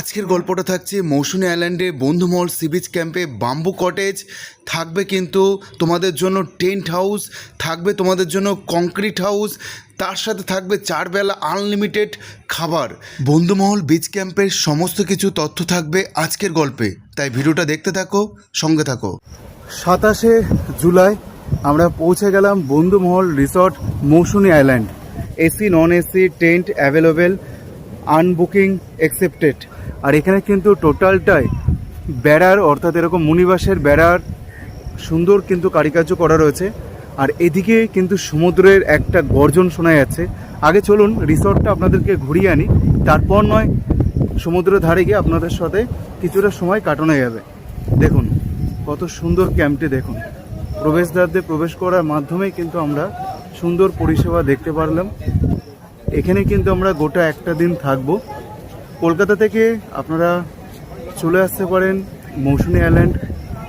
আজকের গল্পটা থাকছে মৌসুমী আইল্যান্ডে বন্ধুমহল সি বিচ ক্যাম্পে বাম্বু কটেজ। থাকবে কিন্তু তোমাদের জন্য টেন্ট হাউস, থাকবে তোমাদের জন্য কংক্রিট হাউস, তার সাথে থাকবে চারবেলা আনলিমিটেড খাবার। বন্ধুমহল বিচ ক্যাম্পের সমস্ত কিছু তথ্য থাকবে আজকের গল্পে। তাই ভিডিওটা দেখতে থাকো, সঙ্গে থাকো। সাতাশে জুলাই আমরা পৌঁছে গেলাম Bandhumahal resort Mousumi island. AC, non AC, tent available, আনবুকিং accepted আর এখানে কিন্তু টোটালটাই বেড়ার অর্থাৎ এরকম মুনিবাসের বেড়ার সুন্দর কিন্তু কারিকার্য করা রয়েছে। আর এদিকে কিন্তু সমুদ্রের একটা গর্জন শোনা যাচ্ছে। আগে চলুন, রিসর্টটা আপনাদেরকে ঘুরিয়ে আনি। তারপর নয়, সমুদ্র ধারে গিয়ে আপনাদের সাথে কিছুটা সময় কাটানো যাবে। দেখুন, কত সুন্দর ক্যাম্পটি দেখুন। প্রবেশদ্বার দিয়ে প্রবেশ করার মাধ্যমে কিন্তু আমরা সুন্দর পরিষেবা দেখতে পারলাম। এখানে কিন্তু আমরা গোটা একটা দিন থাকব। কলকাতা থেকে আপনারা চলে আসতে পারেন মৌসুমী আইল্যান্ড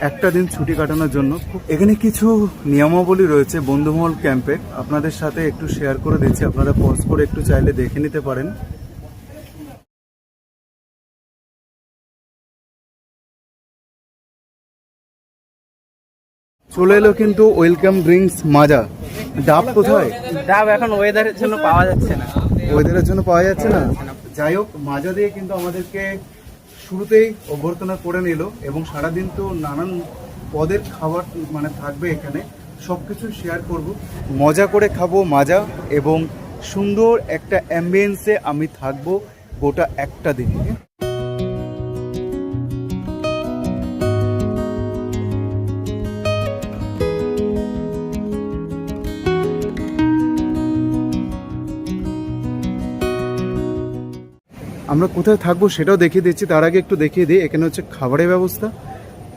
একটা দিন ছুটি কাটানোর জন্য। এখানে কিছু নিয়মাবলী রয়েছে বন্ধুমহল ক্যাম্পে। আপনাদের সাথে একটু শেয়ার করে দিচ্ছি। আপনারা পজ করে একটু চাইলে দেখে নিতে পারেন। চলে এলো কিন্তু ওয়েলকাম ড্রিঙ্কস মাজা। ডাব কোথায়? ডাব এখন ওয়েদারের জন্য পাওয়া যাচ্ছে না। ওয়েদারের জন্য পাওয়া যাচ্ছে না? যাই হোক, মাজা দিয়ে কিন্তু আমাদেরকে শুরুতেই অভ্যর্থনা করে নিল এবং সারাদিন তো নানান পদের খাবার মানে থাকবে এখানে সব কিছু শেয়ার করব। মজা করে খাব মাজা এবং সুন্দর একটা অ্যাম্বিয়েন্সে আমি থাকব গোটা একটা দিন। আমরা কোথায় থাকব সেটাও দেখিয়ে দিচ্ছি। তার আগে একটু দেখিয়ে দিই, এখানে হচ্ছে খাবারের ব্যবস্থা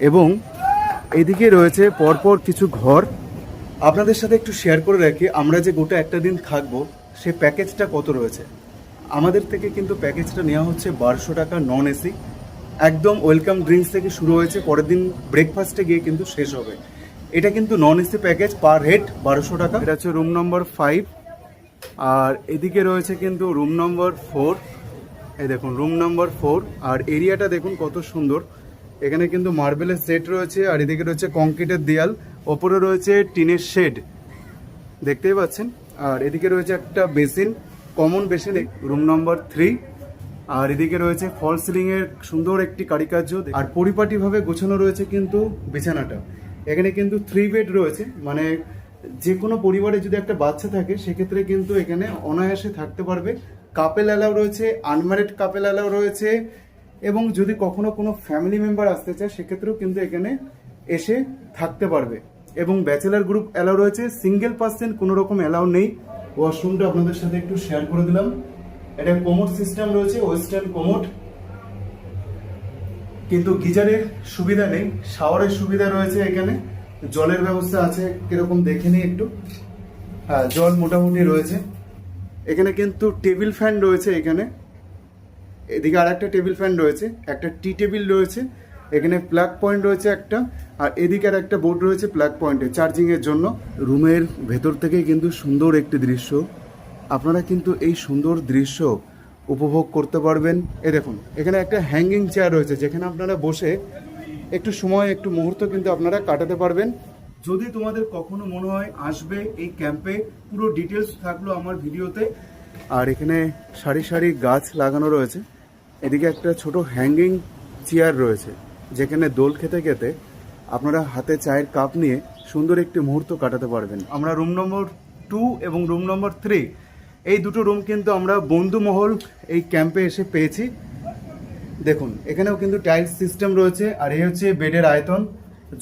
এবং এদিকে রয়েছে পরপর কিছু ঘর। আপনাদের সাথে একটু শেয়ার করে রাখি, আমরা যে গোটা একটা দিন থাকব, সে প্যাকেজটা কত রয়েছে? আমাদের থেকে কিন্তু প্যাকেজটা নেওয়া হচ্ছে বারোশো টাকা নন এসি একদম ওয়েলকাম ড্রিঙ্কস থেকে শুরু হয়েছে, পরের দিন ব্রেকফাস্টে গিয়ে কিন্তু শেষ হবে। এটা কিন্তু non AC package per head বারোশো টাকা। এটা হচ্ছে রুম নম্বর ফাইভ আর এদিকে রয়েছে কিন্তু রুম নম্বর ফোর এই দেখুন রুম নাম্বার ফোর আর এরিয়াটা দেখুন কত সুন্দর। এখানে কিন্তু মার্বেলের সেট রয়েছে, আর এদিকে রয়েছে কংক্রিটের দেয়াল, ওপরে রয়েছে টিনের শেড দেখতেই পাচ্ছেন? আর এদিকে রয়েছে একটা basin common basin room number three আর এদিকে রয়েছে ফল সিলিং এর সুন্দর একটি কারিকার্য। আর পরিপাটিভাবে গোছানো রয়েছে কিন্তু বিছানাটা। এখানে কিন্তু থ্রি বেড রয়েছে মানে যে কোনো পরিবারে যদি একটা বাচ্চা থাকে, সেক্ষেত্রে কিন্তু এখানে অনায়াসে থাকতে পারবে। কাপেল অ্যালাউ রয়েছে, আনম্যারিড কাপেল অ্যালাউ রয়েছে, এবং যদি কখনো কোনো ফ্যামিলি মেম্বার আসতে চায়, সেক্ষেত্রেও কিন্তু এখানে এসে থাকতে পারবে। এবং ব্যাচেলার গ্রুপ অ্যালাউ রয়েছে, সিঙ্গেল পার্সেন্ট কোনো রকম অ্যালাউ নেই। ওয়াশরুমটা আপনাদের সাথে একটু শেয়ার করে দিলাম। এটা কোমোড সিস্টেম রয়েছে, ওয়েস্টার্ন কোমোড কিন্তু গিজারের সুবিধা নেই, শাওয়ারের সুবিধা রয়েছে এখানে। জলের ব্যবস্থা আছে কীরকম দেখে নিই একটু। হ্যাঁ জল মোটামুটি রয়েছে। এখানে কিন্তু টেবিল ফ্যান রয়েছে এখানে। এদিকে আর একটা টেবিল ফ্যান রয়েছে, একটা টি টেবিল রয়েছে, এখানে প্লাগ পয়েন্ট রয়েছে একটা, আর এদিকে আর একটা বোর্ড রয়েছে প্লাগ পয়েন্টে, চার্জিংয়ের জন্য। রুমের ভেতর থেকে কিন্তু সুন্দর একটি দৃশ্য। আপনারা কিন্তু এই সুন্দর দৃশ্য উপভোগ করতে পারবেন। এ দেখুন, এখানে একটা হ্যাঙ্গিং চেয়ার রয়েছে, যেখানে আপনারা বসে একটু সময়, একটু মুহূর্ত কিন্তু আপনারা কাটাতে পারবেন। যদি তোমাদের কখনো মনে হয় আসবে এই ক্যাম্পে পুরো ডিটেলস থাকল আমার ভিডিওতে। আর এখানে সারি সারি গাছ লাগানো রয়েছে। এদিকে একটা ছোট হ্যাঙ্গিং চেয়ার রয়েছে, যেখানে দোল খেতে খেতে আপনারা হাতে চায়ের কাপ নিয়ে সুন্দর একটি মুহূর্ত কাটাতে পারবেন। আমরা রুম নম্বর টু এবং রুম নম্বর থ্রি এই দুটো রুম কিন্তু আমরা বন্ধুমহল এই ক্যাম্পে এসে পেয়েছি। দেখুন, এখানেও কিন্তু টাইলস সিস্টেম রয়েছে, আর এই হচ্ছে বেডের আয়তন।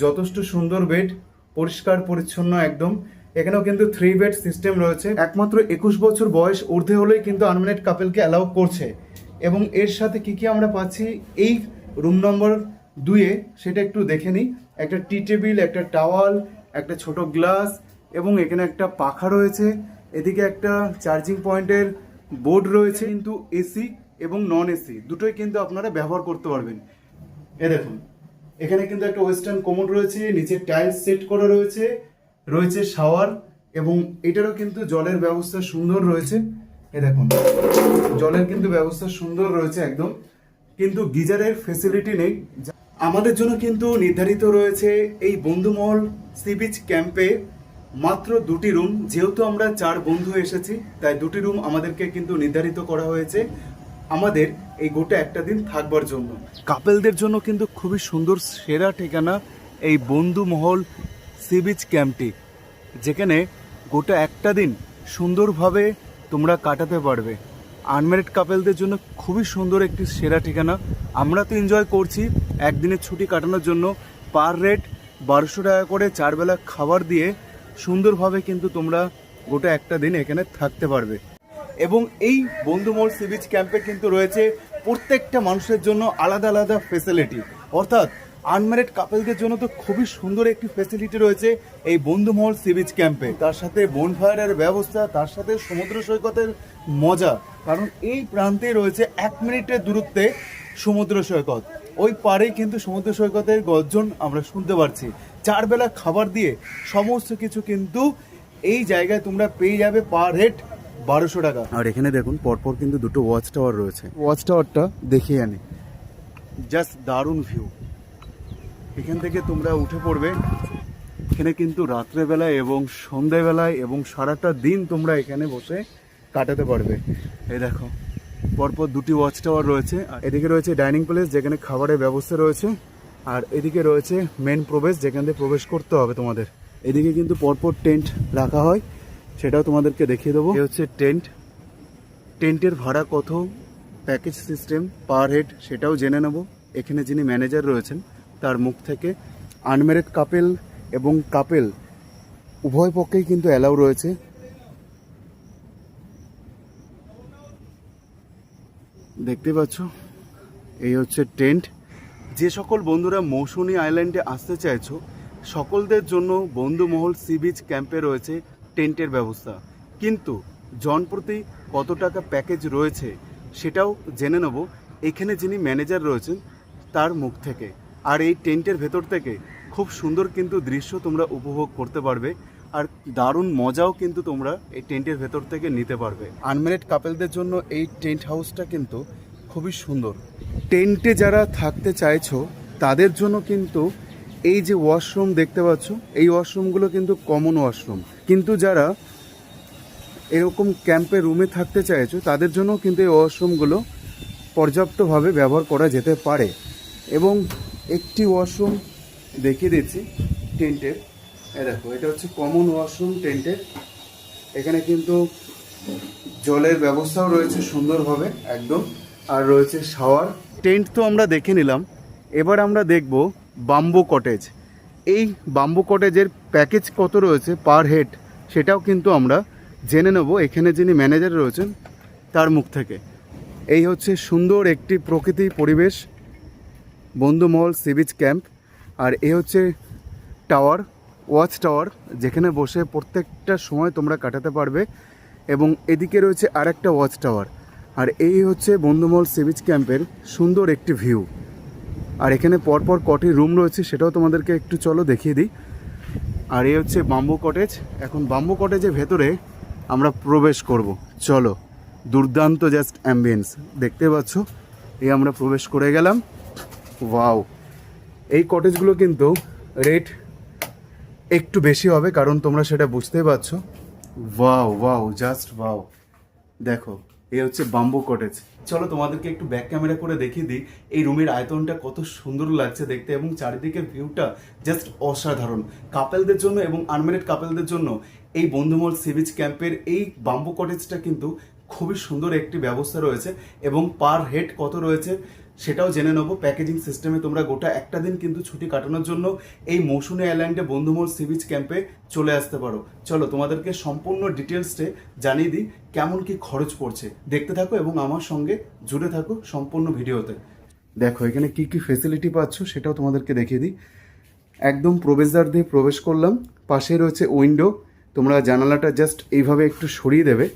যথেষ্ট সুন্দর বেড পরিষ্কার, পরিচ্ছন্ন একদম। এখানেও কিন্তু থ্রি বেড সিস্টেম রয়েছে। একমাত্র একুশ বছর বয়স, ঊর্ধ্বে হলেই কিন্তু আনম্যারিড কাপেলকে অ্যালাউ করছে। এবং এর সাথে কি কি আমরা পাচ্ছি? এই রুম নম্বর দুয়ে সেটা একটু দেখে নিই। একটা টি টেবিল একটা টাওয়াল একটা ছোট গ্লাস এবং এখানে একটা পাখা রয়েছে। এদিকে একটা চার্জিং পয়েন্টের বোর্ড রয়েছে। কিন্তু এসি এবং নন এসি দুটোই কিন্তু আপনারা ব্যবহার করতে পারবেন। এ দেখুন। এখানে কিন্তু একটা ওয়েস্টার্ন কোমোড রয়েছে, নিচে টাইলস সেট করা রয়েছে রয়েছে শাওয়ার এবং এটারও কিন্তু জলের ব্যবস্থা সুন্দর রয়েছে। এ দেখুন, জলের কিন্তু ব্যবস্থা সুন্দর রয়েছে একদম। কিন্তু গিজারের ফেসিলিটি নেই। আমাদের জন্য কিন্তু নির্ধারিত রয়েছে এই বন্ধুমহল সি বিচ ক্যাম্পে মাত্র দুটি রুম। যেহেতু আমরা চার বন্ধু এসেছি, তাই দুটি রুম আমাদেরকে কিন্তু নির্ধারিত করা হয়েছে। আমাদের এই গোটা একটা দিন থাকবার জন্য। কাপেলদের জন্য কিন্তু খুবই সুন্দর, সেরা ঠিকানা এই বন্ধুমহল সি বিচ ক্যাম্পটি, যেখানে গোটা একটা দিন সুন্দরভাবে তোমরা কাটাতে পারবে। আনম্যারিড কাপেলদের জন্য খুবই সুন্দর একটি সেরা ঠিকানা। আমরা তো এনজয় করছি একদিনের ছুটি কাটানোর জন্য। পার রেট বারোশো টাকা করে চারবেলা খাবার দিয়ে সুন্দরভাবে কিন্তু তোমরা গোটা একটা দিন এখানে থাকতে পারবে। এবং এই বন্ধুমোল সি বিচ ক্যাম্পে কিন্তু রয়েছে প্রত্যেকটা মানুষের জন্য আলাদা আলাদা ফেসিলিটি অর্থাৎ আনম্যারিড কাপেলদের জন্য তো খুবই সুন্দর একটি ফেসিলিটি রয়েছে এই বন্ধুমহল সি বিচ ক্যাম্পে। তার সাথে বনফায়ারের ব্যবস্থা, তার সাথে সমুদ্র সৈকতের মজা। কারণ এই প্রান্তে রয়েছে এক মিনিটের দূরত্বে সমুদ্র সৈকত। ওই পারেই কিন্তু সমুদ্র সৈকতের গর্জন আমরা শুনতে পারছি। চার বেলা খাবার দিয়ে সমস্ত কিছু কিন্তু এই জায়গায় তোমরা পেয়ে যাবে পার হেড বারোশো টাকা। আর এখানে দেখুন পরপর কিন্তু দুটো ওয়াচ টাওয়ার রয়েছে। ওয়াচ টাওয়ারটা দেখিয়ে আনি। জাস্ট দারুণ ভিউ এখান থেকে তোমরা উঠে পড়বে। এখানে কিন্তু রাত্রেবেলায় এবং সন্ধ্যেবেলায় এবং সারাটা দিন তোমরা এখানে বসে কাটাতে পারবে। এই দেখো পরপর দুটি ওয়াচ টাওয়ার রয়েছে। আর এদিকে রয়েছে ডাইনিং প্লেস যেখানে খাবারের ব্যবস্থা রয়েছে। আর এদিকে রয়েছে মেন প্রবেশ যেখান থেকে প্রবেশ করতে হবে তোমাদের। এদিকে কিন্তু পরপর টেন্ট রাখা হয়। সেটাও তোমাদেরকে দেখিয়ে দেবো। হচ্ছে টেন্ট। টেন্টের ভাড়া কত? প্যাকেজ সিস্টেম, পার হেড, সেটাও জেনে নেব। এখানে যিনি ম্যানেজার রয়েছেন, তার মুখ থেকে আনম্যারিড কাপেল এবং কাপেল উভয় পক্ষেই কিন্তু অ্যালাউ রয়েছে। দেখতে পাচ্ছ? এই হচ্ছে টেন্ট। যে সকল বন্ধুরা মৌসুমী আইল্যান্ডে আসতে চাইছো, সকলদের জন্য বন্ধুমহল সি বিচ ক্যাম্পে রয়েছে। টেন্টের ব্যবস্থা। কিন্তু জনপ্রতি কত টাকা প্যাকেজ রয়েছে সেটাও জেনে নেব। এখানে যিনি ম্যানেজার রয়েছেন, তার মুখ থেকে। আর এই টেন্টের ভেতর থেকে খুব সুন্দর কিন্তু দৃশ্য তোমরা উপভোগ করতে পারবে আর দারুণ মজাও কিন্তু তোমরা এই টেন্টের ভেতর থেকে নিতে পারবে। আনম্যারিড কাপেলদের জন্য এই টেন্ট হাউসটা কিন্তু খুবই সুন্দর। টেন্টে যারা থাকতে চাইছো, তাদের জন্য কিন্তু এই যে ওয়াশরুম দেখতে পাচ্ছ, এই ওয়াশরুমগুলো কিন্তু কমন ওয়াশরুম কিন্তু যারা এরকম ক্যাম্পে রুমে থাকতে চাইছো, তাদের জন্য কিন্তু এই ওয়াশরুমগুলো পর্যাপ্তভাবে ব্যবহার করা যেতে পারে। এবং একটি ওয়াশরুম দেখিয়ে দিচ্ছি, টেন্টের। এ দেখো, এটা হচ্ছে কমন ওয়াশরুম টেন্টের। এখানে কিন্তু জলের ব্যবস্থাও রয়েছে সুন্দরভাবে, একদম। আর রয়েছে শাওয়ার টেন্ট তো আমরা দেখে নিলাম। এবার আমরা দেখব বাম্বু কটেজ এই বাম্বু কটেজের প্যাকেজ কত রয়েছে পার হেড সেটাও কিন্তু আমরা জেনে নেব। এখানে যিনি ম্যানেজার রয়েছেন, তার মুখ থেকে। এই হচ্ছে সুন্দর একটি প্রকৃতি পরিবেশ বন্ধুমহল সি বিচ ক্যাম্প আর এ হচ্ছে টাওয়ার ওয়াচ টাওয়ার যেখানে বসে প্রত্যেকটা সময় তোমরা কাটাতে পারবে। এবং এদিকে রয়েছে আরেকটা ওয়াচ টাওয়ার আর এই হচ্ছে বন্ধুমহল সি বিচ ক্যাম্পের সুন্দর একটি ভিউ আর এখানে পরপর কটি রুম রয়েছে, সেটাও তোমাদেরকে একটু চলো দেখিয়ে দিই। আর এই হচ্ছে বাম্বু কটেজ এখন বাম্বু কটেজের ভেতরে আমরা প্রবেশ করব। চলো, দুর্দান্ত জাস্ট অ্যাম্বিয়েন্স দেখতে পাচ্ছ, এই আমরা প্রবেশ করে গেলাম। ওয়াও এই কটেজগুলো কিন্তু রেট একটু বেশি হবে, কারণ তোমরা সেটা বুঝতেই পারছ। ওয়াও ওয়াও জাস্ট ওয়াও দেখো, এই হচ্ছে বাম্বু কটেজ চলো তোমাদেরকে একটু ব্যাক ক্যামেরা করে দেখিয়ে দিই, এই রুমের আয়তনটা কত সুন্দর লাগছে দেখতে এবং চারিদিকের ভিউটা জাস্ট অসাধারণ। কাপেলদের জন্য এবং আনমেরিড কাপেলদের জন্য এই বন্ধুমল সিবিচ ক্যাম্পের এই বাম্বু কটেজটা কিন্তু খুবই সুন্দর একটি ব্যবস্থা রয়েছে এবং পার হেড কত রয়েছে? সেটাও জেনে নেব। প্যাকেজিং সিস্টেমে তোমরা গোটা একটা দিন কিন্তু ছুটি কাটানোর জন্য এই মৌসুমী আইল্যান্ডে বন্ধুমোল সি বিচ ক্যাম্পে চলে আসতে পারো। চলো, তোমাদেরকে সম্পূর্ণ ডিটেলসটে জানিয়ে দিই কেমন কি খরচ পড়ছে। দেখতে থাকো এবং আমার সঙ্গে জুড়ে থাকো সম্পূর্ণ ভিডিওতে। দেখো, এখানে কি কি ফেসিলিটি পাচ্ছ সেটাও তোমাদেরকে দেখিয়ে দিই। একদম প্রবেশদ্বার দিয়ে প্রবেশ করলাম। পাশে রয়েছে উইন্ডো তোমরা জানালাটা জাস্ট এইভাবে একটু সরিয়ে দেবে।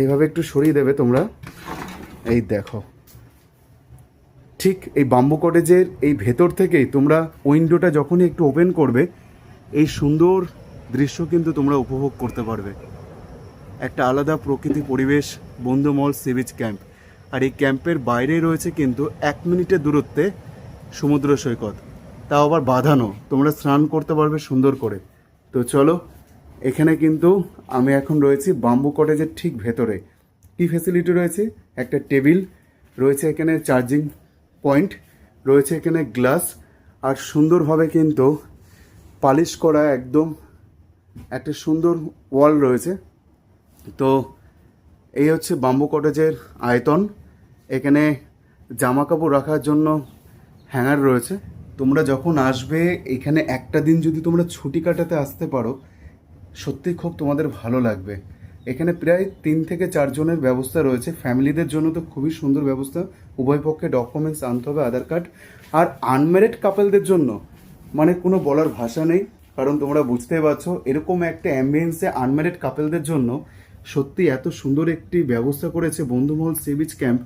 এইভাবে একটু সরিয়ে দেবে তোমরা। এই দেখো। ঠিক এই বাম্বু কটেজের এই ভেতর থেকেই তোমরা উইন্ডোটা যখনই একটু ওপেন করবে, এই সুন্দর দৃশ্য কিন্তু তোমরা উপভোগ করতে পারবে। একটা আলাদা প্রকৃতি পরিবেশ বন্ধুমল সি বিচ ক্যাম্প আর এই ক্যাম্পের বাইরে রয়েছে কিন্তু এক মিনিটের দূরত্বে সমুদ্র সৈকত। তাও আবার বাঁধানো, তোমরা স্নান করতে পারবে সুন্দর করে। তো চলো, এখানে কিন্তু আমি এখন রয়েছি বাম্বু কটেজের ঠিক ভেতরে। কি ফেসিলিটি রয়েছে? একটা টেবিল রয়েছে এখানে চার্জিং পয়েন্ট রয়েছে এখানে গ্লাস আর সুন্দরভাবে কিন্তু পালিশ করা একদম একটা সুন্দর ওয়াল রয়েছে। তো এই হচ্ছে বাম্বু কটেজের আয়তন। এখানে জামা কাপড় রাখার জন্য হ্যাঙ্গার রয়েছে। তোমরা যখন আসবে, এখানে একটা দিন যদি তোমরা ছুটি কাটাতে আসতে পারো সত্যি খুব তোমাদের ভালো লাগবে। এখানে প্রায় তিন থেকে চারজনের ব্যবস্থা রয়েছে। ফ্যামিলিদের জন্য তো খুবই সুন্দর ব্যবস্থা। উভয় পক্ষে ডকুমেন্টস আনতে হবে, আধার কার্ড আর আনম্যারিড কাপলদের জন্য মানে কোনো বলার ভাষা নেই, কারণ তোমরা বুঝতেই পারছ, এরকম একটা অ্যাম্বিয়েন্সে আনম্যারিড কাপলদের জন্য সত্যি এত সুন্দর একটি ব্যবস্থা করেছে বন্ধুমহল সি বিচ ক্যাম্প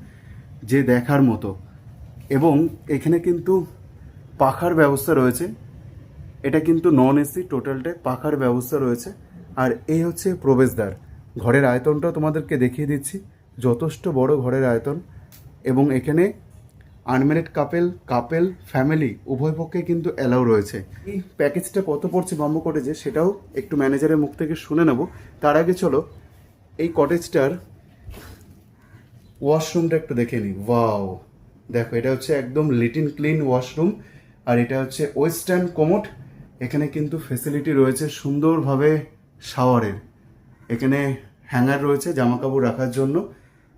যে দেখার মতো। এবং এখানে কিন্তু পাখার ব্যবস্থা রয়েছে। এটা কিন্তু নন এসি টোটালটাই পাখার ব্যবস্থা রয়েছে। আর এই হচ্ছে প্রবেশদ্বার। ঘরের আয়তনটাও তোমাদেরকে দেখিয়ে দিচ্ছি। যথেষ্ট বড় ঘরের আয়তন এবং এখানে আনম্যারিড কাপেল কাপেল ফ্যামিলি উভয় পক্ষে কিন্তু অ্যালাউ রয়েছে। এই প্যাকেজটা কত পড়ছে বাম্বু কটেজে সেটাও একটু ম্যানেজারের মুখ থেকে শুনে নেব। তার আগে চলো, এই কটেজটার ওয়াশরুমটা একটু দেখে নিই। ওয়াও দেখো, এটা হচ্ছে একদম লিটিন ক্লিন ওয়াশরুম আর এটা হচ্ছে ওয়েস্টার্ন কোমোট এখানে কিন্তু ফেসিলিটি রয়েছে সুন্দরভাবে শাওয়ারের এখানে হ্যাঙ্গার রয়েছে জামা কাপড় রাখার জন্য।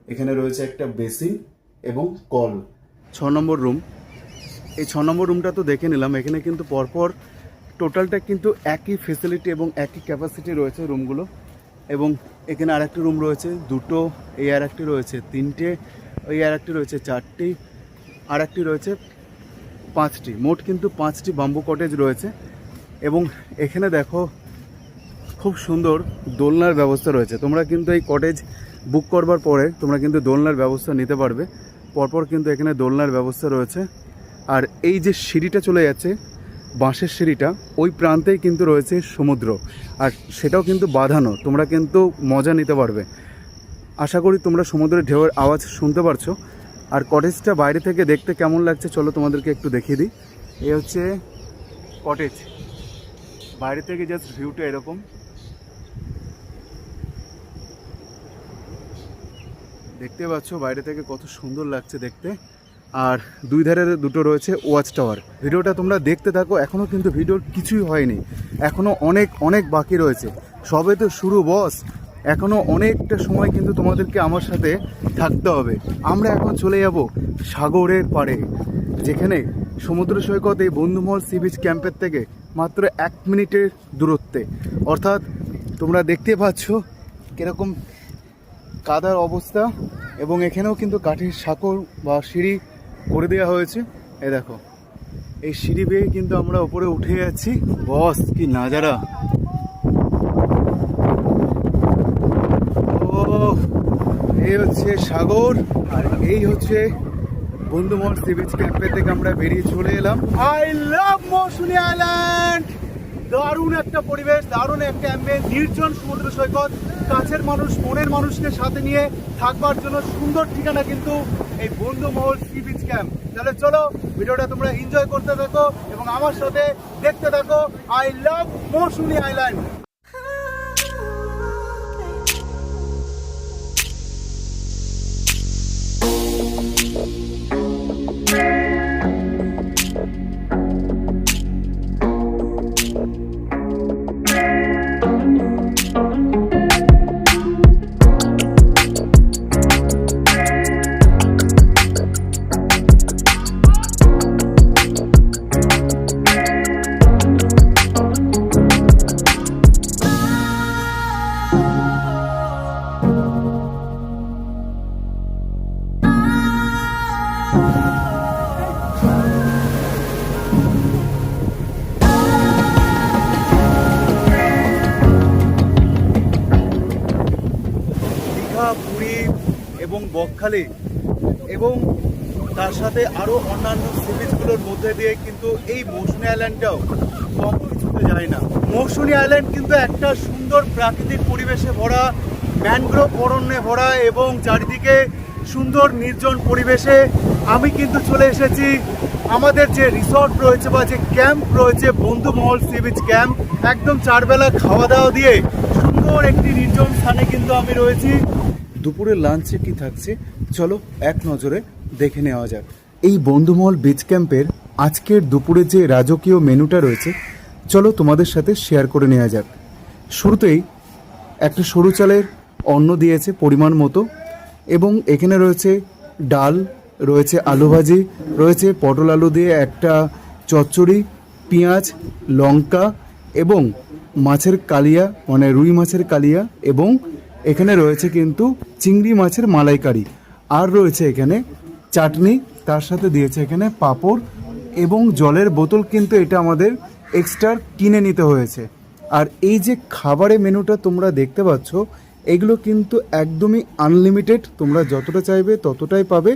এখানে রয়েছে একটা বেসিন এবং কল। ছ নম্বর রুম। এই ছ নম্বর রুমটা তো দেখে নিলাম। এখানে কিন্তু পরপর টোটালটা কিন্তু একই ফেসিলিটি এবং একই ক্যাপাসিটি রয়েছে রুমগুলো। এবং এখানে আরেকটি রুম রয়েছে, দুটো এই আর একটি রয়েছে, তিনটে ওই আর একটি রয়েছে, চারটি আর একটি রয়েছে, পাঁচটি। মোট কিন্তু পাঁচটি বাম্বু কটেজ রয়েছে। এবং এখানে দেখো খুব সুন্দর দোলনার ব্যবস্থা রয়েছে। তোমরা কিন্তু এই কটেজ বুক করবার পরে তোমরা কিন্তু দোলনার ব্যবস্থা নিতে পারবে। পরপর কিন্তু এখানে দোলনার ব্যবস্থা রয়েছে। আর এই যে সিঁড়িটা চলে যাচ্ছে, বাঁশের সিঁড়িটা, ওই প্রান্তেই কিন্তু রয়েছে সমুদ্র। আর সেটাও কিন্তু বাঁধানো, তোমরা কিন্তু মজা নিতে পারবে। আশা করি তোমরা সমুদ্রের ঢেউয়ের আওয়াজ শুনতে পারছ। আর কটেজটা বাইরে থেকে দেখতে কেমন লাগছে, চলো তোমাদেরকে একটু দেখিয়ে দিই। এই হচ্ছে কটেজ বাইরে থেকে জাস্ট ভিউটা এরকম। দেখতে পাচ্ছ বাইরে থেকে কত সুন্দর লাগছে দেখতে। আর দুই ধারে দুটো রয়েছে ওয়াচ টাওয়ার। ভিডিওটা তোমরা দেখতে থাকো এখনও কিন্তু ভিডিওর কিছুই হয়নি। এখনও অনেক অনেক বাকি রয়েছে। সবে তো শুরু, বস। এখনও অনেকটা সময় কিন্তু তোমাদেরকে আমার সাথে থাকতে হবে। আমরা এখন চলে যাব সাগরের পাড়ে, যেখানে সমুদ্র সৈকত এই বন্ধুমহল সি বিচ ক্যাম্পের থেকে মাত্র এক মিনিটের দূরত্বে। অর্থাৎ তোমরা দেখতে পাচ্ছ কীরকম কাদার অবস্থা এবং এখানেও কিন্তু কাঠের সাঁকর বা সিঁড়ি করে দেওয়া হয়েছে। এ দেখো, এই সিঁড়ি বেয়ে কিন্তু আমরা উপরে উঠে যাচ্ছি। বস, কি নাজারা। এই হচ্ছে সাগর, আর এই হচ্ছে বন্ধুমহল সি বিচ থেকে আমরা বেরিয়ে চলে এলাম। আই লাভ মৌসুমী আইল্যান্ড দারুণ একটা পরিবেশ, দারুণ একটা অ্যাম্বিয়েন্স নির্জন সমুদ্র সৈকত। কাছের মানুষ, মনের মানুষকে সাথে নিয়ে থাকবার জন্য সুন্দর ঠিকানা কিন্তু এই বন্ধু মহল সি বিচ ক্যাম্প তাহলে চলো, ভিডিওটা তোমরা এনজয় করতে থাকো এবং আমার সাথে দেখতে থাকো। আই লাভ মৌসুমি আইল্যান্ড এবং বকখালি এবং তার সাথে আরও অন্যান্য সি বিচগুলোর মধ্যে দিয়ে কিন্তু এই মৌসুমী আইল্যান্ডটাও কম কিছুতে যায় না। মৌসুমী আইল্যান্ড কিন্তু একটা সুন্দর প্রাকৃতিক পরিবেশে ভরা ম্যানগ্রোভ অরণ্যে ভরা এবং চারিদিকে সুন্দর নির্জন পরিবেশে আমি কিন্তু চলে এসেছি। আমাদের যে রিসর্ট রয়েছে বা যে ক্যাম্প রয়েছে বন্ধুমহল সি বিচ ক্যাম্প একদম চারবেলা খাওয়া দাওয়া দিয়ে সুন্দর একটি নির্জন স্থানে কিন্তু আমি রয়েছি। দুপুরের লাঞ্চে কি থাকছে, চলো এক নজরে দেখে নেওয়া যাক। এই বন্ধুমহল বিচ ক্যাম্পের আজকের দুপুরে যে রাজকীয় মেনুটা রয়েছে, চলো তোমাদের সাথে শেয়ার করে নেওয়া যাক। শুরুতেই একটা সরু চালের অন্ন দিয়েছে পরিমাণ মতো এবং এখানে রয়েছে ডাল, রয়েছে আলু ভাজি, রয়েছে পটল আলু দিয়ে একটা চচ্চড়ি, পেঁয়াজ, লঙ্কা এবং মাছের কালিয়া মানে রুই মাছের কালিয়া এবং এখানে রয়েছে কিন্তু চিংড়ি মাছের মালাইকারি। আর রয়েছে এখানে চাটনি, তার সাথে দিয়েছে এখানে পাঁপড় এবং জলের বোতল কিন্তু এটা আমাদের এক্সট্রা কিনে নিতে হয়েছে। আর এই যে খাবারের মেনুটা তোমরা দেখতে পাচ্ছ, এগুলো কিন্তু একদমই আনলিমিটেড তোমরা যতটা চাইবে ততটাই পাবে।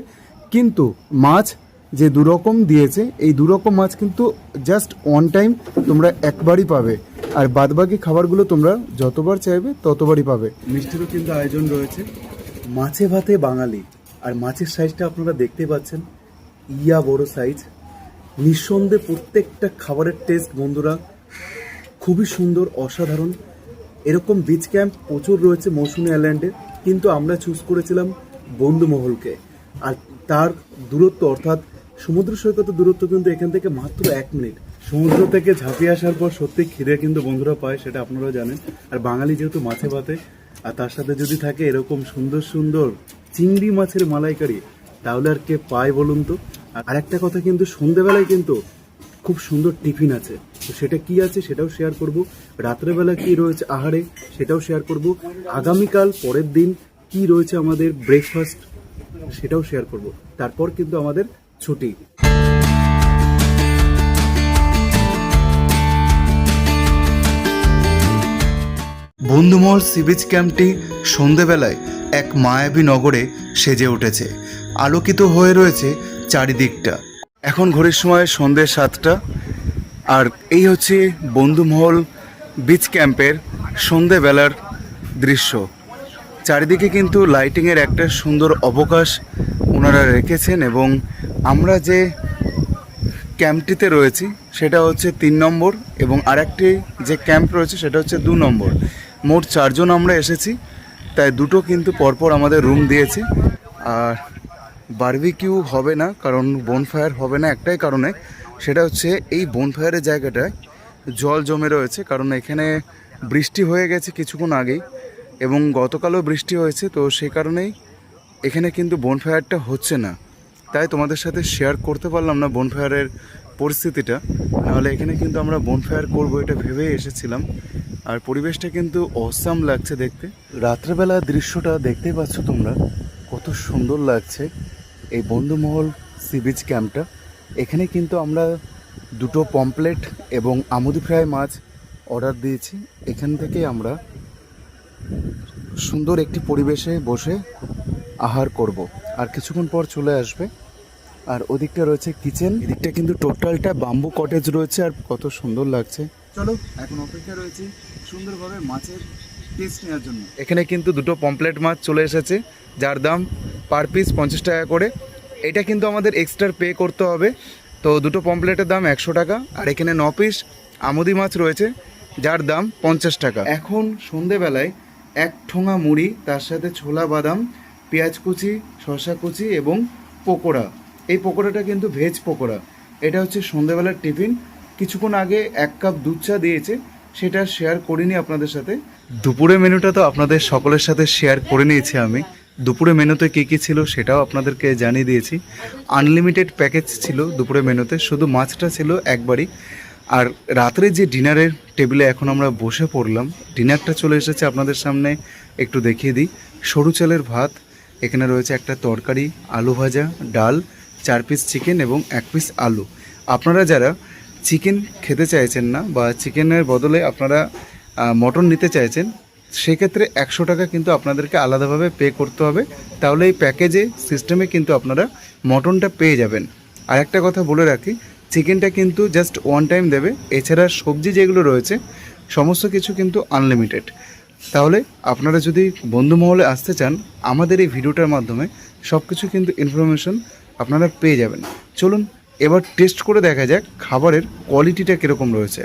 কিন্তু মাছ যে দুরকম দিয়েছে, এই দুরকম মাছ কিন্তু জাস্ট ওয়ান টাইম তোমরা একবারই পাবে। আর বাদবাকি খাবারগুলো তোমরা যতবার চাইবে ততবারই পাবে। মিষ্টিরও কিন্তু আয়োজন রয়েছে। মাছে ভাতে বাঙালি। আর মাছের সাইজটা আপনারা দেখতে পাচ্ছেন। ইয়া বড় সাইজ নিঃসন্দেহে প্রত্যেকটা খাবারের টেস্ট বন্ধুরা খুবই সুন্দর, অসাধারণ। এরকম বিচ ক্যাম্প প্রচুর রয়েছে মৌসুমি আইল্যান্ডে কিন্তু আমরা চুজ করেছিলাম বন্ধুমহলকে। আর তার দূরত্ব অর্থাৎ সমুদ্র সৈকতের দূরত্ব কিন্তু এখান থেকে মাত্র এক মিনিট। সমুদ্র থেকে ঝাঁপিয়ে আসার পর সত্যি খিদে কিন্তু বন্ধুরা পায়, সেটা আপনারাও জানেন। আর বাঙালি যেহেতু মাছে ভাতে, আর তার সাথে যদি থাকে এরকম সুন্দর সুন্দর চিংড়ি মাছের মালাইকারি, তাহলে আর কে পায় বলুন তো? আর একটা কথা কিন্তু, সন্ধেবেলায় কিন্তু খুব সুন্দর টিফিন আছে। তো সেটা কি আছে সেটাও শেয়ার করব। রাত্রেবেলা কি রয়েছে আহারে সেটাও শেয়ার করব। আগামীকাল পরের দিন কি রয়েছে আমাদের ব্রেকফাস্ট সেটাও শেয়ার করব। তারপর কিন্তু আমাদের ছুটি। বন্ধুমহল সি বিচ ক্যাম্পটি সন্ধেবেলায় এক মায়াবী নগরে সেজে উঠেছে। আলোকিত হয়ে রয়েছে চারিদিকটা। এখন ঘড়ির সময় সন্ধ্যে সাতটা। আর এই হচ্ছে বন্ধুমহল বিচ ক্যাম্পের সন্ধেবেলার দৃশ্য। চারিদিকে কিন্তু লাইটিংয়ের একটা সুন্দর অবকাশ ওনারা রেখেছেন এবং আমরা যে ক্যাম্পটিতে রয়েছি, সেটা হচ্ছে তিন নম্বর এবং আরেকটি যে ক্যাম্প রয়েছে, সেটা হচ্ছে দু নম্বর। মোট চারজন আমরা এসেছি, তাই দুটো কিন্তু পরপর আমাদের রুম দিয়েছে। আর বারবিকিউ হবে না, কারণ বনফায়ার হবে না একটাই কারণে। সেটা হচ্ছে এই বনফায়ারের জায়গাটায় জল জমে রয়েছে, কারণ এখানে বৃষ্টি হয়ে গেছে কিছুক্ষণ আগেই। এবং গতকালও বৃষ্টি হয়েছে, তো সেই কারণেই এখানে কিন্তু বনফায়ারটা হচ্ছে না। তাই তোমাদের সাথে শেয়ার করতে পারলাম না বনফায়ারের পরিস্থিতিটা। নাহলে এখানে কিন্তু আমরা বনফায়ার করব এটা ভেবেই এসেছিলাম। আর পরিবেশটা কিন্তু অসাম লাগছে দেখতে। রাত্রেবেলা দৃশ্যটা দেখতেই পাচ্ছ তোমরা, কত সুন্দর লাগছে এই বন্ধুমহল সি বিচ ক্যাম্পটা এখানে কিন্তু আমরা দুটো পমপ্লেট এবং আমুদি ফ্রাই মাছ অর্ডার দিয়েছি। এখান থেকে আমরা সুন্দর একটি পরিবেশে বসে আহার করব। আর কিছুক্ষণ পর চলে আসবে। আর ওদিকটা রয়েছে কিচেন। এদিকটা কিন্তু টোটালটা বাম্বু কটেজ রয়েছে আর কত সুন্দর লাগছে। চলো এখন অপেক্ষা রয়েছে সুন্দরভাবে মাছের টেস্ট নেওয়ার জন্য। এখানে কিন্তু দুটো পমপ্লেট মাছ চলে এসেছে যার দাম পার পিস পঞ্চাশ টাকা করে। এটা কিন্তু আমাদের এক্সট্রা পে করতে হবে। তো দুটো পমপ্লেটের দাম একশো টাকা আর এখানে ন পিস আমুদি মাছ রয়েছে যার দাম পঞ্চাশ টাকা। এখন সন্ধেবেলায় এক ঠোঙা মুড়ি, তার সাথে ছোলা, বাদাম, পেঁয়াজ কুচি, শসা কুচি এবং পকোড়া। এই পকোড়াটা কিন্তু ভেজ পকোড়া। এটা হচ্ছে সন্ধেবেলার টিফিন। কিছুক্ষণ আগে এক কাপ দুধ চা দিয়েছে। সেটা শেয়ার করিনি আপনাদের সাথে। দুপুরে মেনুটা তো আপনাদের সকলের সাথে শেয়ার করে নিয়েছি আমি। দুপুরে মেনুতে কী কী ছিল সেটাও আপনাদেরকে জানিয়ে দিয়েছি। আনলিমিটেড প্যাকেজ ছিল দুপুরে মেনুতে শুধু মাছটা ছিল একবারই। আর রাত্রে যে ডিনারের টেবিলে এখন আমরা বসে পড়লাম, ডিনারটা চলে এসেছে আপনাদের সামনে একটু দেখিয়ে দিই। সরু চালের ভাত, এখানে রয়েছে একটা তরকারি, আলু ভাজা, ডাল, চার পিস চিকেন এবং এক পিস আলু। আপনারা যারা চিকেন খেতে চাইছেন না বা চিকেনের বদলে আপনারা মটন নিতে চাইছেন, সেক্ষেত্রে একশো টাকা কিন্তু আপনাদেরকে আলাদাভাবে পে করতে হবে। তাহলে এই প্যাকেজে সিস্টেমে কিন্তু আপনারা মটনটা পেয়ে যাবেন। আর একটা কথা বলে রাখি চিকেনটা কিন্তু জাস্ট ওয়ান টাইম দেবে। এছাড়া সবজি যেগুলো রয়েছে, সমস্ত কিছু কিন্তু আনলিমিটেড তাহলে আপনারা যদি বন্ধু মহলে আসতে চান, আমাদের এই ভিডিওটার মাধ্যমে সব কিছু কিন্তু ইনফরমেশন আপনারা পেয়ে যাবেন। চলুন, এবার টেস্ট করে দেখা যাক খাবারের কোয়ালিটিটা কীরকম রয়েছে।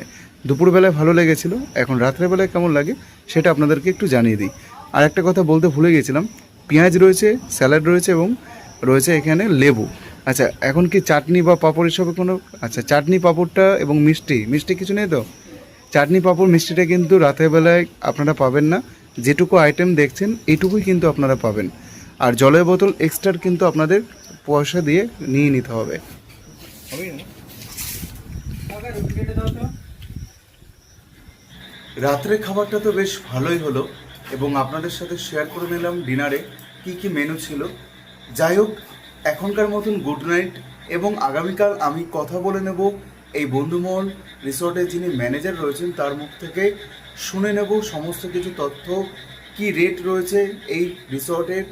দুপুরবেলায় ভালো লেগেছিল, এখন রাত্রেবেলায় কেমন লাগে, সেটা আপনাদেরকে একটু জানিয়ে দিই। আর একটা কথা বলতে ভুলে গেছিলাম, পেঁয়াজ রয়েছে, স্যালাড রয়েছে এবং রয়েছে এখানে লেবু। আচ্ছা এখন কি চাটনি বা পাঁপড় এসবে কোনো আচ্ছা চাটনি, পাঁপড়টা এবং মিষ্টি মিষ্টি কিছু নেই তো? চাটনি, পাঁপড়, মিষ্টিটা কিন্তু রাতের বেলায় আপনারা পাবেন না। যেটুকু আইটেম দেখছেন এইটুকুই কিন্তু আপনারা পাবেন। আর জলের বোতল এক্সট্রা কিন্তু আপনাদের পয়সা দিয়ে নিয়ে নিতে হবে। রাত্রে খাবারটা তো বেশ ভালোই হলো, এবং আপনাদের সাথে শেয়ার করে নিলাম ডিনারে কি কি মেনু ছিল? যাই হোক এখনকার মতন গুড নাইট এবং আগামীকাল আমি কথা বলে নেব এই বন্ধুমহল রিসর্টের যিনি ম্যানেজার রয়েছেন তার মুখ থেকে। শুনে নেব সমস্ত কিছু তথ্য, কি রেট রয়েছে এই রিসর্টের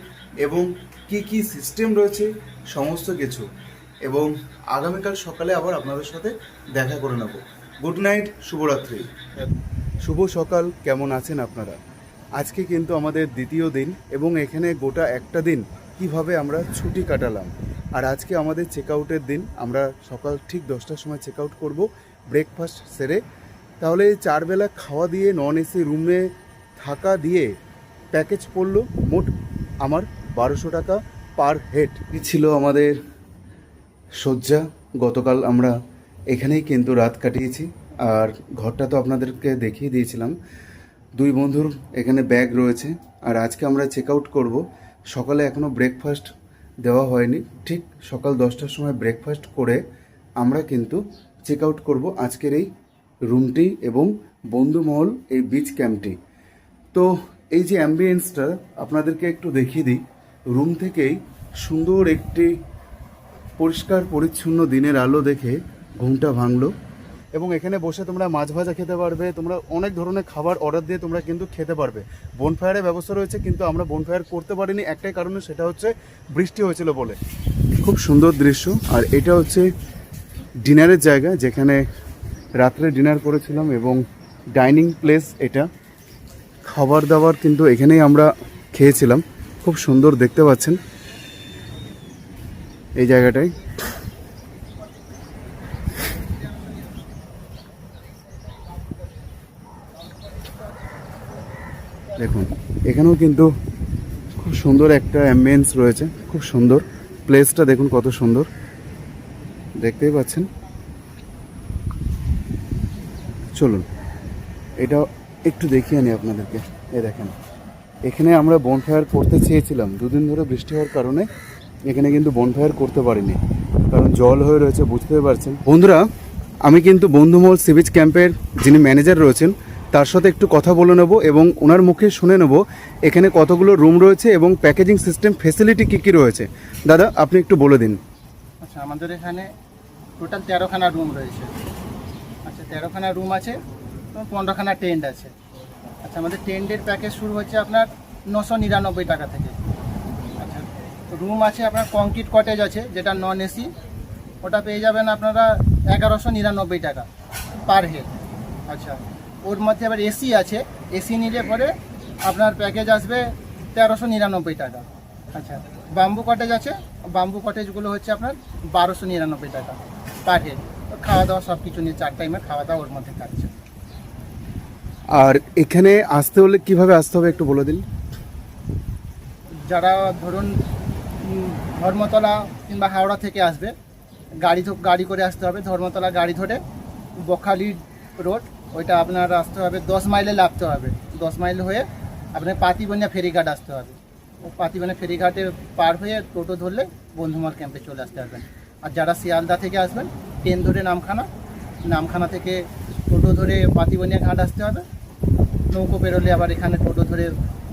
এবং কি কি সিস্টেম রয়েছে, সমস্ত কিছু। এবং আগামীকাল সকালে আবার আপনাদের সাথে দেখা করে নেব। গুড নাইট শুভরাত্রি। শুভ সকাল, কেমন আছেন আপনারা? আজকে কিন্তু আমাদের দ্বিতীয় দিন এবং এখানে গোটা একটা দিন কীভাবে আমরা ছুটি কাটালাম। আর আজকে আমাদের চেক আউটের দিন, আমরা সকাল ঠিক দশটার সময় চেক আউট করব ব্রেকফাস্ট সেরে। তাহলে চারবেলা খাওয়া দিয়ে নন এসি রুমে থাকা দিয়ে প্যাকেজ পড়ল মোট আমার বারোশো টাকা পার হেড ছিল আমাদের শয্যা। গতকাল আমরা এখানেই কিন্তু রাত কাটিয়েছি। আর ঘরটা তো আপনাদেরকে দেখিয়ে দিয়েছিলাম। দুই বন্ধুর এখানে ব্যাগ রয়েছে। আর আজকে আমরা চেক আউট করব। সকালে এখনও ব্রেকফাস্ট দেওয়া হয়নি। ঠিক সকাল দশটার সময় ব্রেকফাস্ট করে আমরা কিন্তু চেক আউট করব আজকের এই রুমটি এবং বন্ধুমহল এই বিচ ক্যাম্পটি তো এই যে অ্যাম্বিয়েন্সটা আপনাদেরকে একটু দেখিয়ে দিই। রুম থেকেই সুন্দর একটি পরিষ্কার পরিচ্ছন্ন দিনের আলো দেখে ঘুমটা ভাঙলো। এবং এখানে বসে তোমরা মাছ ভাজা খেতে পারবে, তোমরা অনেক ধরনের খাবার অর্ডার দিয়ে তোমরা কিন্তু খেতে পারবে। বনফায়ারের ব্যবস্থা রয়েছে, কিন্তু আমরা বনফায়ার করতে পারিনি। একটাই কারণে সেটা হচ্ছে বৃষ্টি হয়েছিল বলে। খুব সুন্দর দৃশ্য, আর এটা হচ্ছে ডিনারের জায়গা, যেখানে রাত্রে ডিনার করেছিলাম এবং ডাইনিং প্লেস এটা। খাবার দাবার কিন্তু এখানেই আমরা খেয়েছিলাম। খুব সুন্দর দেখতে পাচ্ছেন এই জায়গাটায় দেখুন এখানেও কিন্তু খুব সুন্দর একটা অ্যাম্বিয়েন্স রয়েছে, খুব সুন্দর। প্লেসটা দেখুন কত সুন্দর। দেখতেই পাচ্ছেন? চলুন এটা একটু দেখিয়ে আনি আপনাদেরকে। এ দেখেন, এখানে আমরা বনফায়ার করতে চেয়েছিলাম। দুদিন ধরে বৃষ্টি হওয়ার কারণে এখানে কিন্তু বনফায়ার করতে পারিনি। কারণ জল হয়ে রয়েছে বুঝতে পারছেন। বন্ধুরা, আমি কিন্তু বন্ধুমহল সিভিচ ক্যাম্পের যিনি ম্যানেজার রয়েছেন তার সাথে একটু কথা বলে নেব এবং ওনার মুখে শুনে নেব এখানে কতগুলো রুম রয়েছে এবং প্যাকেজিং সিস্টেম ফেসিলিটি কী কী রয়েছে। দাদা, আপনি একটু বলে দিন। আচ্ছা আমাদের এখানে টোটাল তেরোখানা রুম রয়েছে। আচ্ছা তেরোখানা রুম আছে এবং পনেরোখানা টেন্ট আছে। আচ্ছা আমাদের টেন্টের প্যাকেজ শুরু হচ্ছে আপনার নশো নিরানব্বই টাকা থেকে। আচ্ছা রুম আছে আপনার কংক্রিট কটেজ আছে, যেটা নন এসি। ওটা পেয়ে যাবেন আপনারা এগারোশো নিরানব্বই টাকা পার হেড। আচ্ছা ওর মধ্যে আবার এসি আছে। এসি নিলে পরে আপনার প্যাকেজ আসবে তেরোশো নিরানব্বই টাকা। আচ্ছা বাম্বু কটেজ আছে। বাম্বু কটেজগুলো হচ্ছে আপনার বারোশো নিরানব্বই টাকা পার হেড খাওয়া দাওয়া সব কিছু নিয়ে চার টাইমে খাওয়া দাওয়া ওর মধ্যে থাকছে। আর এখানে আসতে হলে কীভাবে আসতে হবে একটু বলে দিন? যারা ধরুন ধর্মতলা কিংবা হাওড়া থেকে আসবে গাড়ি গাড়ি করে আসতে হবে ধর্মতলা গাড়ি ধরে বখালি রোড ওইটা আপনার আসতে হবে দশ মাইলে লাগতে হবে। দশ মাইল হয়ে আপনার পাতিবনিয়া ফেরিঘাট আসতে হবে। ও পাতিবনিয়া ফেরিঘাটে পার হয়ে টোটো ধরলে বন্ধুমার ক্যাম্পে চলে আসতে পারবেন আর যারা শিয়ালদা থেকে আসবেন ট্রেন ধরে নামখানা নামখানা থেকে টোটো ধরে পাতিবনিয়া ঘাট আসতে হবে। নৌকো পেরোলে আবার এখানে টোটো ধরে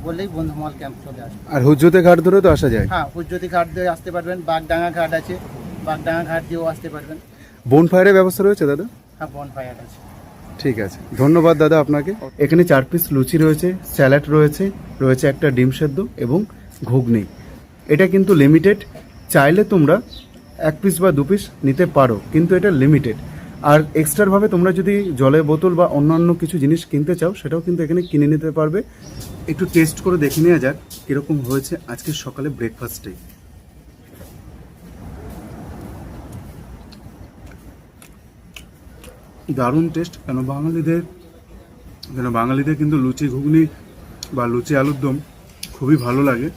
বললেই বন্ধুমহল ক্যাম্প চলে আসবে। আর হুজ্জতে ঘাট ধরে তো আসা যায়? হ্যাঁ হুজ্জতি ঘাট দিয়ে আসতে পারবেন বাগডাঙ্গা ঘাট আছে। বাগডাঙ্গা ঘাট দিয়েও আসতে পারবেন। বনফায়ারের ব্যবস্থা রয়েছে দাদা? হ্যাঁ বন ফায়ার আছে। ঠিক আছে। ধন্যবাদ দাদা আপনাকে। এখানে চার পিস লুচি রয়েছে স্যালাড রয়েছে রয়েছে একটা ডিম সেদ্ধ এবং ঘুগনি। এটা কিন্তু লিমিটেড চাইলে তোমরা এক পিস বা দু পিস নিতে পারো কিন্তু এটা লিমিটেড আর এক্সট্রাভাবে তোমরা যদি জলের বোতল বা অন্যান্য কিছু জিনিস কিনতে চাও সেটাও কিন্তু এখানে কিনে নিতে পারবে। একটু টেস্ট করে দেখে নেওয়া যাক কীরকম হয়েছে আজকে সকালে ব্রেকফাস্টে দারুণ টেস্ট কেন বাঙালিদের কেন বাঙালিদের কিন্তু লুচি ঘুগনি বা লুচি আলুর দম খুবই ভালো লাগে।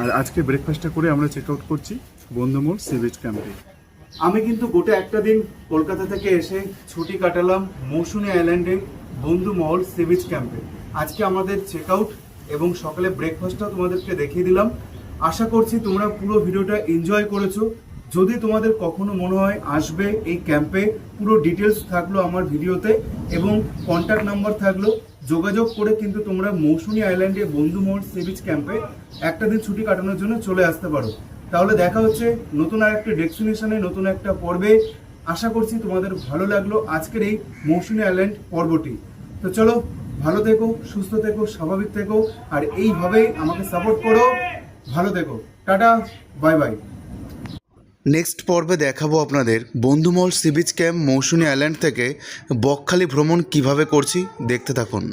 আর আজকে ব্রেকফাস্টটা করে আমরা চেক আউট করছি বন্ধুমোড় সি বিচ ক্যাম্পে আমি কিন্তু গোটা একটা দিন কলকাতা থেকে এসে ছুটি কাটালাম মৌসুমী আইল্যান্ডে বন্ধু মহল সি বিচ ক্যাম্পে আজকে আমাদের চেক আউট এবং সকালে ব্রেকফাস্টটাও তোমাদেরকে দেখিয়ে দিলাম। আশা করছি তোমরা পুরো ভিডিওটা এনজয় করেছ। যদি তোমাদের কখনো মনে হয় আসবে এই ক্যাম্পে পুরো ডিটেলস থাকল আমার ভিডিওতে এবং কন্ট্যাক্ট নাম্বার থাকল। যোগাযোগ করে কিন্তু তোমরা মৌসুমী আইল্যান্ডে বন্ধুমহল সি বিচ ক্যাম্পে একটা দিন ছুটি কাটানোর জন্য চলে আসতে পারো। তাহলে দেখা হচ্ছে নতুন আর একটা ডেস্টিনেশনে নতুন একটা পর্বে। আশা করছি তোমাদের ভালো লাগল আজকের এই মৌসুমী আইল্যান্ড পর্বটি। তো চলো, ভালো থেকো, সুস্থ থেকো, স্বাভাবিক থেকো, আর এইভাবেই আমাকে সাপোর্ট করো। ভালো থেকো। টাটা বাই বাই নেক্সট পর্বে দেখাবো আপনাদের Bandhumal sea beach camp Mousuni island থেকে বকখালি ভ্রমণ কীভাবে করছি, দেখতে থাকুন।